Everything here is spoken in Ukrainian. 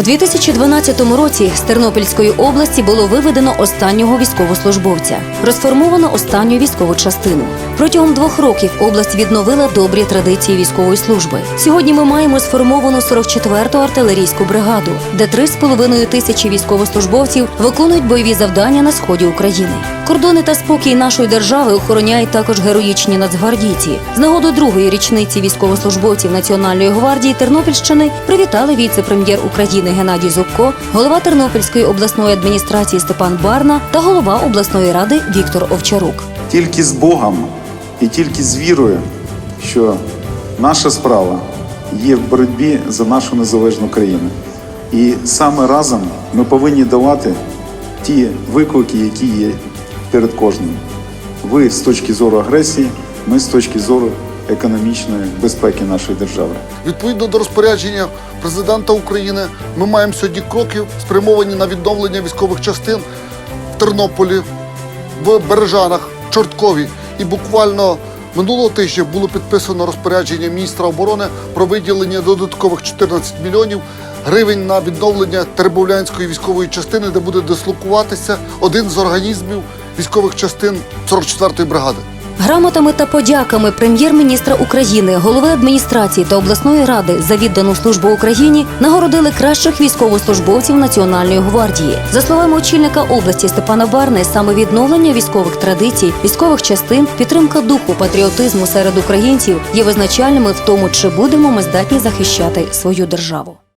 У 2012 році з Тернопільської області було виведено останнього військовослужбовця, розформовано останню військову частину. Протягом двох років область відновила добрі традиції військової служби. Сьогодні ми маємо сформовану 44-ту артилерійську бригаду, де 3,5 тисячі військовослужбовців виконують бойові завдання на сході України. Кордони та спокій нашої держави охороняють також героїчні нацгвардійці. З нагоди другої річниці військовослужбовців Національної гвардії Тернопільщини привітали віце-прем'єр України Геннадій Зубко, голова Тернопільської обласної адміністрації Степан Барна та голова обласної ради Віктор Овчарук. Тільки з Богом і тільки з вірою, що наша справа є в боротьбі за нашу незалежну країну. І саме разом ми повинні давати ті виклики, які є перед кожним. Ви з точки зору агресії, ми з точки зору економічної безпеки нашої держави. Відповідно до розпорядження президента України, ми маємо сьогодні кроки спрямовані на відновлення військових частин в Тернополі, в Бережанах, Чорткові. І буквально минулого тижня було підписано розпорядження міністра оборони про виділення додаткових 14 мільйонів гривень на відновлення Теребовлянської військової частини, де буде дислокуватися один з організмів військових частин 44-ї бригади. Грамотами та подяками прем'єр-міністра України, голови адміністрації та обласної ради за віддану службу Україні нагородили кращих військовослужбовців Національної гвардії. За словами очільника області Степана Барни, саме відновлення військових традицій, військових частин, підтримка духу патріотизму серед українців є визначальними в тому, чи будемо ми здатні захищати свою державу.